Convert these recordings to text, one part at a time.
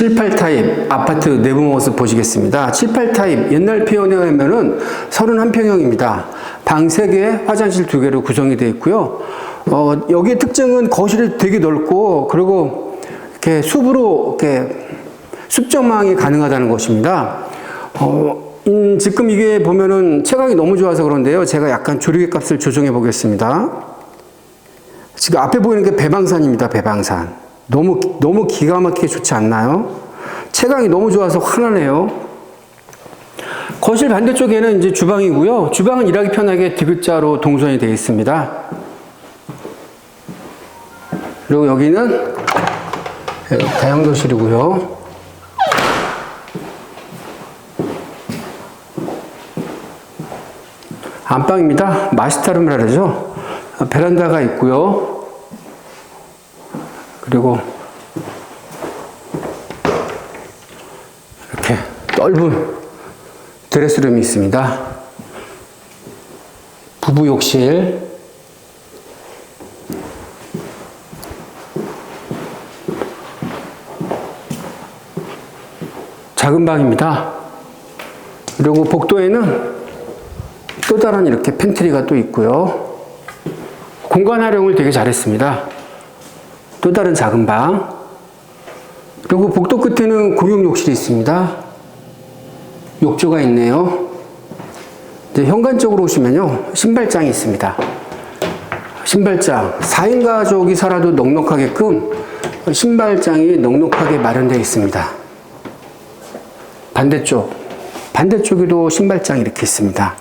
7, 8타입 아파트 내부 모습 보시겠습니다. 7, 8타입 옛날 표현에 의하면은 31평형입니다. 방 3개, 화장실 2개로 구성이 되어 있고요. 어, 여기의 특징은 거실이 되게 넓고 그리고 이렇게 숲으로 이렇게 숲정망이 가능하다는 것입니다. 어, 음, 지금 이게 보면은 채광이 너무 좋아서 그런데요. 제가 약간 조리개 값을 조정해 보겠습니다. 지금 앞에 보이는 게 배방산입니다. 배방산. 너무 너무 기가 막히게 좋지 않나요? 채광이 너무 좋아서 화나네요. 거실 반대쪽에는 이제 주방이고요. 주방은 일하기 편하게 디귿자로 동선이 되어 있습니다. 그리고 여기는 다용도실이고요. 안방입니다. 마스터룸이라 그러죠. 베란다가 있고요. 그리고 이렇게 넓은 드레스룸이 있습니다. 부부 욕실. 작은 방입니다. 그리고 복도에는 또 다른 이렇게 팬트리가 또 있고요. 공간 활용을 되게 잘했습니다. 또 다른 작은 방. 그리고 복도 끝에는 공용 욕실이 있습니다. 욕조가 있네요. 이제 현관 쪽으로 오시면요. 신발장이 있습니다. 신발장. 4인 가족이 살아도 넉넉하게끔 신발장이 넉넉하게 마련되어 있습니다. 반대쪽. 반대쪽에도 신발장이 이렇게 있습니다.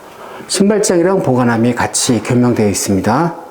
신발장이랑 보관함이 같이 겸용되어 있습니다.